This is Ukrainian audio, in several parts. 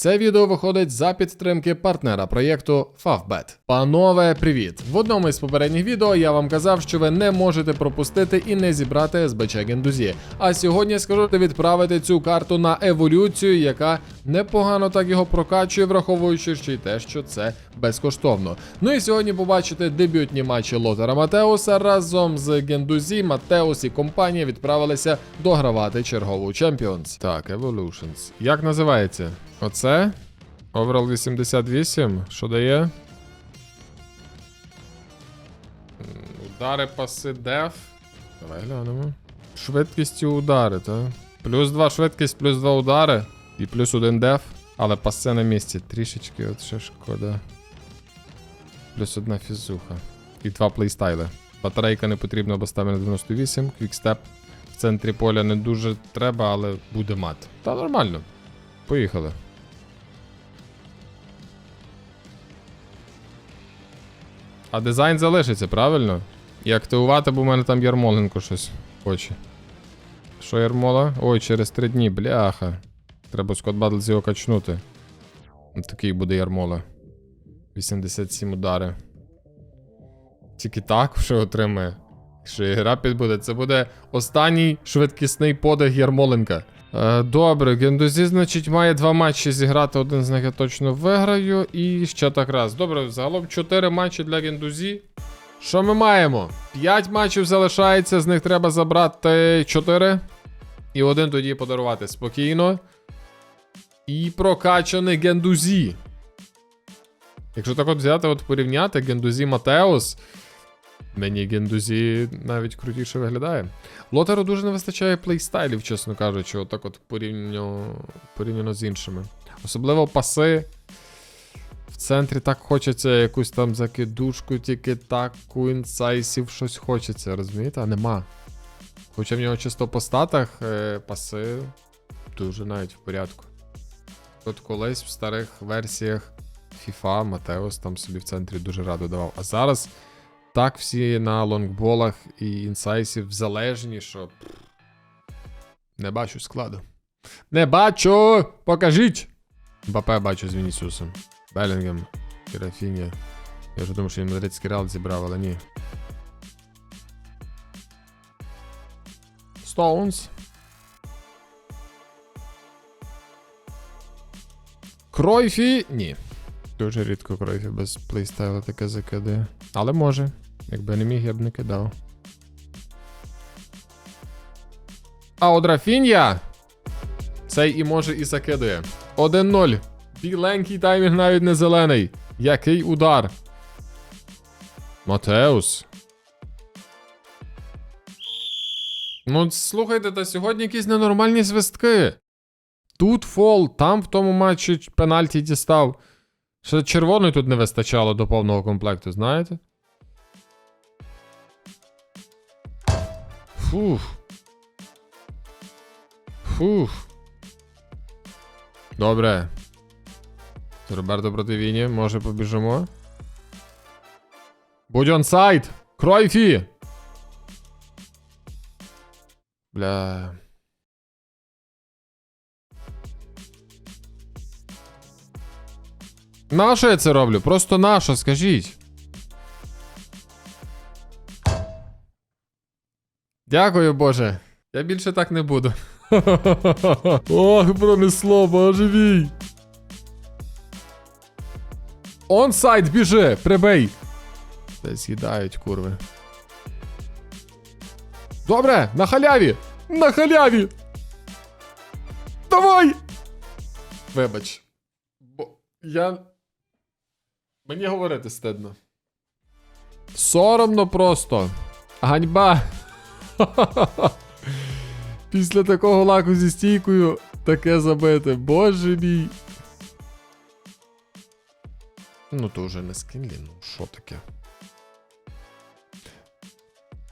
Це відео виходить за підтримки партнера проєкту Favbet. Панове, привіт! В одному із попередніх відео я вам казав, що ви не можете пропустити і не зібрати СБЧ Гендузі. А сьогодні скажу відправити цю карту на еволюцію, яка непогано так його прокачує, враховуючи ще й те, що це безкоштовно. Ну і сьогодні побачите дебютні матчі Лотера Матеуса разом з Гендузі. Матеус і компанія відправилися догравати чергову Champions. Так, Evolutions. Як називається? Оце? Overall 88. Що дає? Удари паси деф. Давай глянемо. Швидкістю удари, так? Плюс 2 швидкість, плюс 2 удари. І плюс 1 деф. Але пасе на місці. Трішечки, от ще шкода. Плюс одна фізуха. І два плейстайли. Батарейка не потрібна, бо ставимо на 98. Квікстеп в центрі поля не дуже треба, але буде мат. Та нормально. Поїхали. А дизайн залишиться, правильно? І активувати, бо в мене там Ярмоленко щось хоче. Що Ярмола? Ой, через три дні, бляха. Треба Скотт Батлз його качнути. Такий буде Ярмола. 87 удари. Тільки так вже отримає. Якщо гра підбуде, це буде останній швидкісний подих Ярмоленка. Е, добре, Гендузі, значить, має два матчі зіграти. Один з них я точно виграю. І ще так раз. Добре, загалом 4 матчі для Гендузі. Що ми маємо? 5 матчів залишається, з них треба забрати 4. І один тоді подарувати спокійно. І прокачаний Гендузі. Якщо так от взяти, от порівняти Гендузі Матеус. Мені Гендузі навіть крутіше виглядає. Лотеру дуже не вистачає плейстайлів, чесно кажучи, отак от порівняно, порівняно з іншими. Особливо паси. В центрі так хочеться якусь там закидушку, тільки таку інсайсів, щось хочеться, розумієте? А нема. Хоча в нього чисто по статах е, паси дуже навіть в порядку. От колись в старих версіях FIFA Матеус там собі в центрі дуже радо давав. А зараз так всі на лонгболах і інсайсів залежні, що. Не бачу складу. Не бачу! Покажіть! Бапе бачу з Вінісіусом. Белінгем, Рафіні. Я вже думав, що він мадридський реал зібрав, але ні. Стоунс. Кройфі. Ні. Дуже рідко Кройфі без плейстайла таке закидає. Але може. Якби не міг, я б не кидав. А от Рафінья цей і може і закидує. 1-0. Біленький таймінг навіть не зелений. Який удар. Матеус. Ну, слухайте, та сьогодні якісь ненормальні свистки. Тут фол, там в тому матчі пенальті дістав. Ще червоної тут не вистачало до повного комплекту, знаєте? Фух. Фух. Добре. Роберто проти Віні, може побіжимо. Будь онсайд! Кройфі! Бля. Нащо я це роблю? Просто нащо, скажіть. Дякую, Боже. Я більше так не буду. Ох, пронесло, божевій. Онсайд біжи, прибий. Та з'їдають, курви. Добре, на халяві! На халяві! Давай! Вибач. Бо я. Мені говорити стидно. Соромно просто. Ганьба. Після такого лаку зі стійкою таке забити. Боже мій. Ну, то вже не скінлі, ну що таке?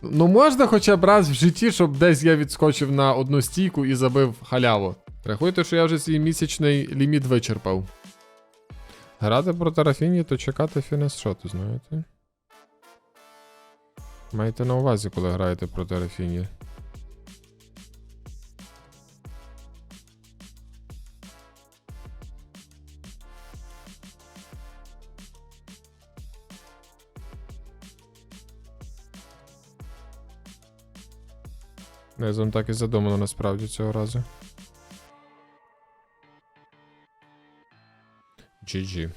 Ну, можна хоча б раз в житті, щоб десь я відскочив на одну стійку і забив халяву. Рахуйте, що я вже свій місячний ліміт вичерпав. Грати проти Рафіні, то чекати фінес шоту, знаєте? Маєте на увазі, коли граєте проти Рафіні. Незом так і задумано насправді цього разу. GG.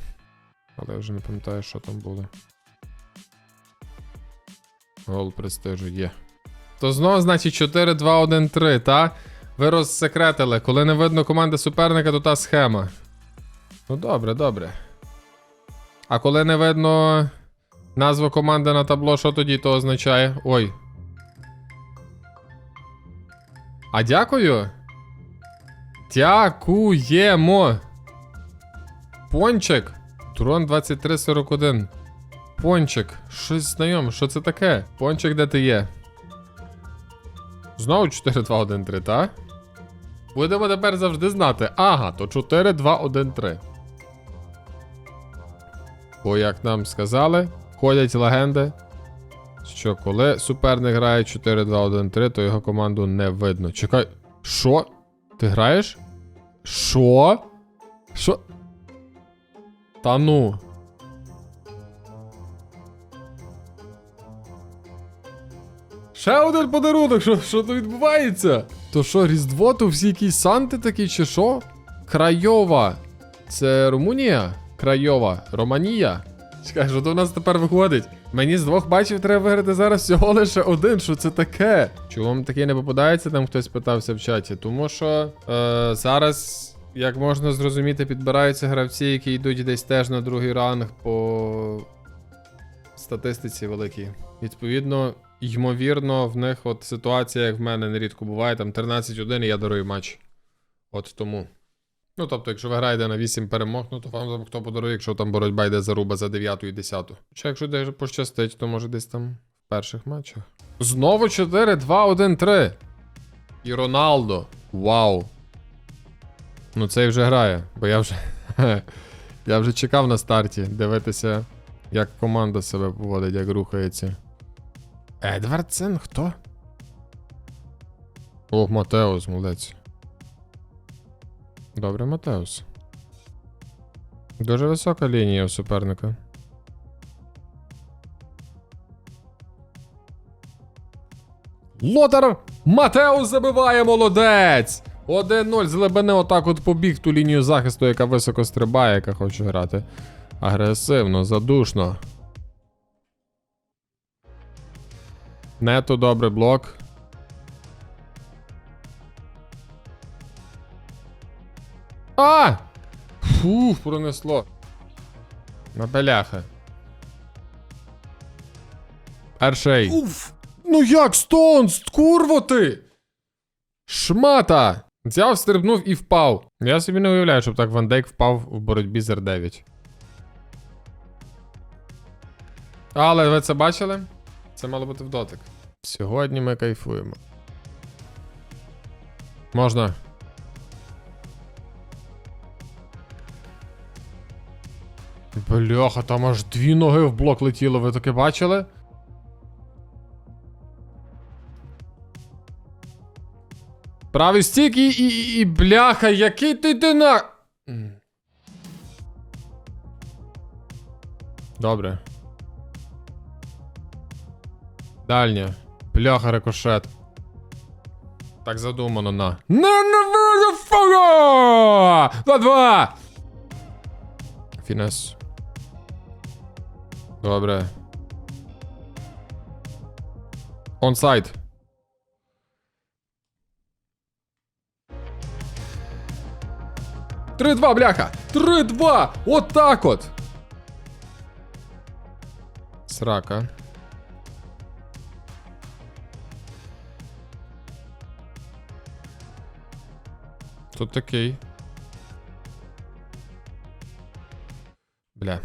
Але я вже не пам'ятаю, що там було. Гол престижу є. То знову, значить, 4-2-1-3, та? Ви розсекретили. Коли не видно команди суперника, то та схема. Ну добре, добре. А коли не видно назву команди на табло, що тоді то означає? Ой. А дякую. Дякуємо. Пончик. Турон 2341. Пончик. Щось знайоме. Що це таке? Пончик, де ти є? Знову 4-2-1-3, та? Будемо тепер завжди знати. Ага, то 4-2-1-3. Бо, як нам сказали, ходять легенди, що коли суперник грає 4-2-1-3, то його команду не видно. Чекай, що? Ти граєш? Що? Що? Та ну. Ще один подарунок, що, що тут відбувається? То що, Різдво, то всі якісь санти такі, чи що? Крайова. Це Румунія? Крайова. Романія? Чекай, що то в нас тепер виходить? Мені з двох бачив треба виграти зараз всього лише один. Що це таке? Чому вам таке не попадається? Там хтось питався в чаті. Тому що е, зараз, як можна зрозуміти, підбираються гравці, які йдуть десь теж на другий ранг по статистиці великій. Відповідно, ймовірно, в них от ситуація, як в мене нерідко буває, там 13-1 і я дарую матч. От тому. Ну, тобто, якщо ви граєте на 8 перемог, ну то вам хто подарує, якщо там боротьба йде заруба за 9 і 10. Чи якщо десь пощастить, то може десь там в перших матчах. Знову 4-2-1-3. І Роналдо. Вау. Ну цей вже грає, бо я вже. я вже чекав на старті дивитися, як команда себе поводить, як рухається. Едвардсен хто? О, Матеус, молодець. Добре, Матеус. Дуже висока лінія у суперника. Лотар Матеус забиває молодець! 1-0 з глибини отак от побіг ту лінію захисту, яка високо стрибає, яка хоче грати. Агресивно, задушно. Нето добре блок. А! Фух, пронесло. На беляха. Аршей. Уф! Ну як, Стоунс, курво ти! Шмата! Взяв, стрибнув і впав. Я собі не уявляю, щоб так Ван Дейк впав в боротьбі з R9. Але ви це бачили? Це мало бути в дотик. Сьогодні ми кайфуємо. Можна. Бляха, там аж дві ноги в блок летіло, ви таке бачили? Правий стік і, і, і, бляха, який ти дина. Добре. Дальня. Бляха, рикошет. Так задумано на. На на motherfucker! Два-два! Фінес. Добре. Онсайд. Три-два, бляха! Три-два! Вот так от! Срака. Тут такий. Бля.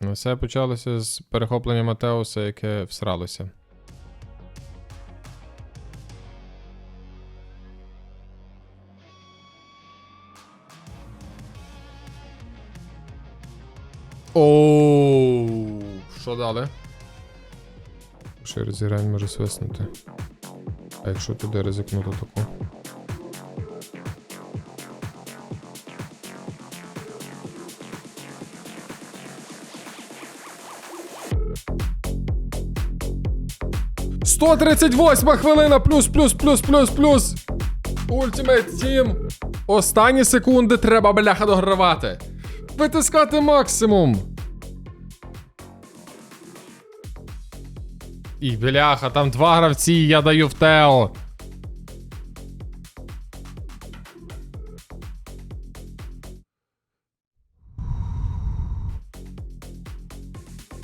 Ну, все почалося з перехоплення Матеуса, яке всралося. Оу, що дали? Ще розігрань може свиснути. А якщо туди ризикнути таку? 138 хвилина, плюс, плюс, плюс, плюс, плюс. Ultimate Team. Останні секунди треба, бляха, догравати. Витискати максимум. І бляха, там два гравці, я даю в Тео.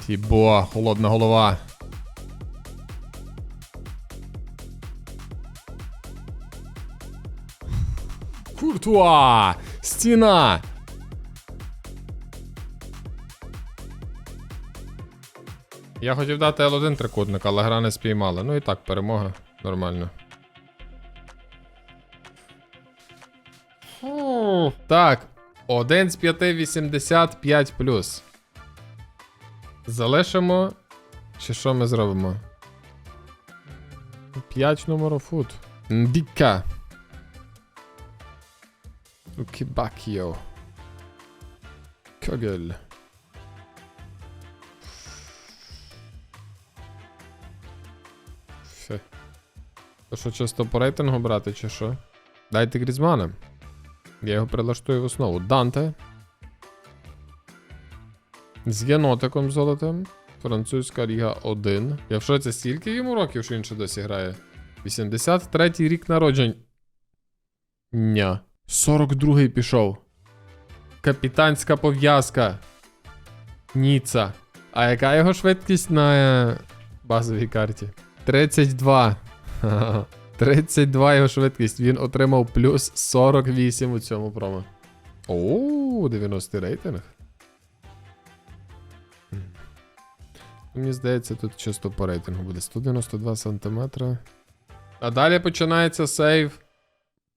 Тібо, холодна голова. Куртуа! Стіна! Я хотів дати L1 трикутник, але гра не спіймала. Ну і так, перемога. Нормально. Так. Один з 5 85 плюс. Залишимо. Чи що ми зробимо? 5 номеру фут. Діка. Укібакіо. Когель. Фе. То що, чисто по рейтингу брати, чи що? Дайте Грізмана. Я його прилаштую в основу. Данте. З єнотиком золотим. Французька ліга 1. Я в шоці стільки йому років, що він ще досі грає. 83-й рік народжень. Ня. 42-й пішов. Капітанська пов'язка. Ніца. А яка його швидкість на е, базовій карті? 32. 32 його швидкість. Він отримав плюс 48 у цьому промо. О, 90 рейтинг. Мені здається, тут чисто по рейтингу буде 192 сантиметра. А далі починається сейв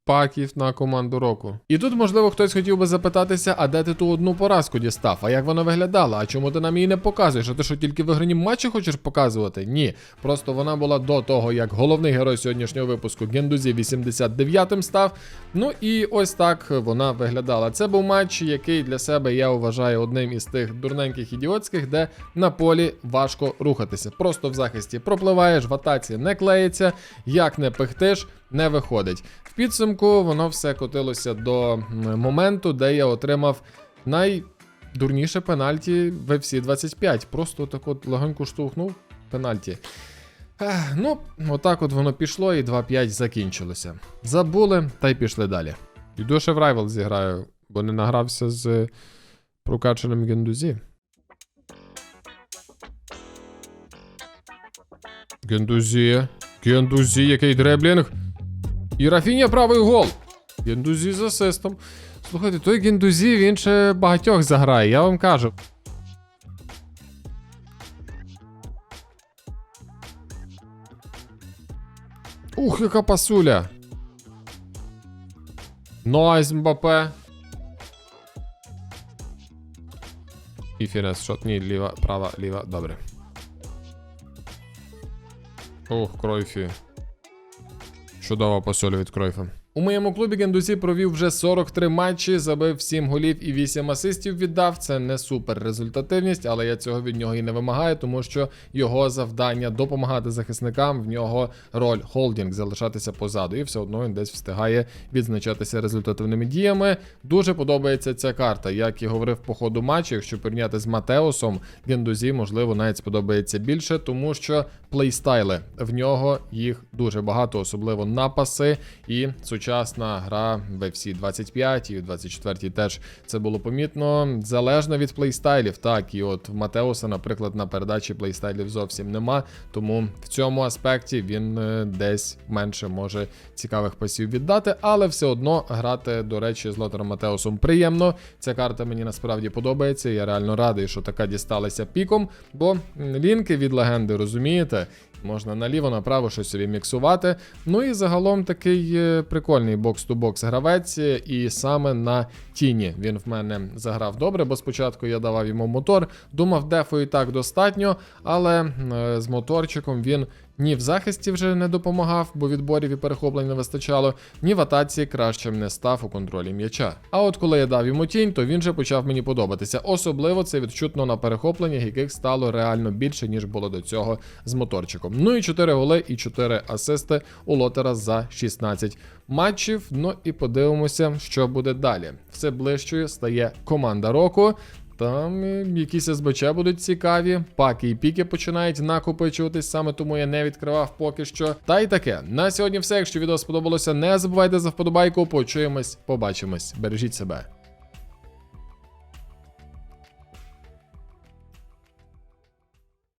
паків на команду року. І тут, можливо, хтось хотів би запитатися, а де ти ту одну поразку дістав? А як вона виглядала? А чому ти нам її не показуєш? А ти що тільки в іграні матчі хочеш показувати? Ні. Просто вона була до того, як головний герой сьогоднішнього випуску Гендузі 89-м став. Ну і ось так вона виглядала. Це був матч, який для себе я вважаю одним із тих дурненьких ідіотських, де на полі важко рухатися. Просто в захисті пропливаєш, в атаці не клеїться, як не пихтиш, не виходить. В підсумку воно все котилося до моменту, де я отримав найдурніше пенальті в FC 25. Просто так от легонько штовхнув пенальті. Ех, ну, отак от воно пішло і 2-5 закінчилося. Забули та й пішли далі. Йду ще в Rival зіграю, бо не награвся з прокачаним Гендузі. Гендузі. Гендузі, який дреблінг. І Рафіня правий гол. Гендузі з асистом. Слухайте, той Гендузі, він ще багатьох заграє, я вам кажу. Ух, яка пасуля. Найс, Мбапе. І фінес, шот, ні, ліва, права, ліва, добре. Ух, Кройфі. Чудова посоль від Кройфа. У моєму клубі Гендузі провів вже 43 матчі, забив 7 голів і 8 асистів віддав. Це не супер результативність, але я цього від нього і не вимагаю, тому що його завдання допомагати захисникам, в нього роль холдінг залишатися позаду, і все одно він десь встигає відзначатися результативними діями. Дуже подобається ця карта. Як і говорив по ходу матчу, якщо порівняти з Матеосом, Гендузі, можливо, навіть сподобається більше, тому що плейстайли в нього їх дуже багато, особливо напаси і сучасна гра в FC 25 і в 24 теж це було помітно. Залежно від плейстайлів, так і от в Матеуса, наприклад, на передачі плейстайлів зовсім нема. Тому в цьому аспекті він е, десь менше може цікавих пасів віддати, але все одно грати, до речі, з Лотером Матеусом приємно. Ця карта мені насправді подобається. Я реально радий, що така дісталася піком, бо лінки від легенди, розумієте? Можна наліво, направо щось собі міксувати. Ну і загалом такий е, прикольний бокс-ту-бокс гравець, е, і саме на тіні він в мене заграв добре, бо спочатку я давав йому мотор, думав, дефу і так достатньо, але е, з моторчиком він ні в захисті вже не допомагав, бо відборів і перехоплень не вистачало, ні в атаці кращим не став у контролі м'яча. А от коли я дав йому тінь, то він же почав мені подобатися. Особливо це відчутно на перехопленнях, яких стало реально більше, ніж було до цього з моторчиком. Ну і 4 голи, і 4 асисти у лотера за 16 матчів. Ну і подивимося, що буде далі. Все ближчою стає команда року. Там е, якісь СБЧ будуть цікаві, паки і піки починають накопичуватись, саме тому я не відкривав поки що. Та й таке. На сьогодні все. Якщо відео сподобалося, не забувайте за вподобайку. Почуємось, побачимось. Бережіть себе.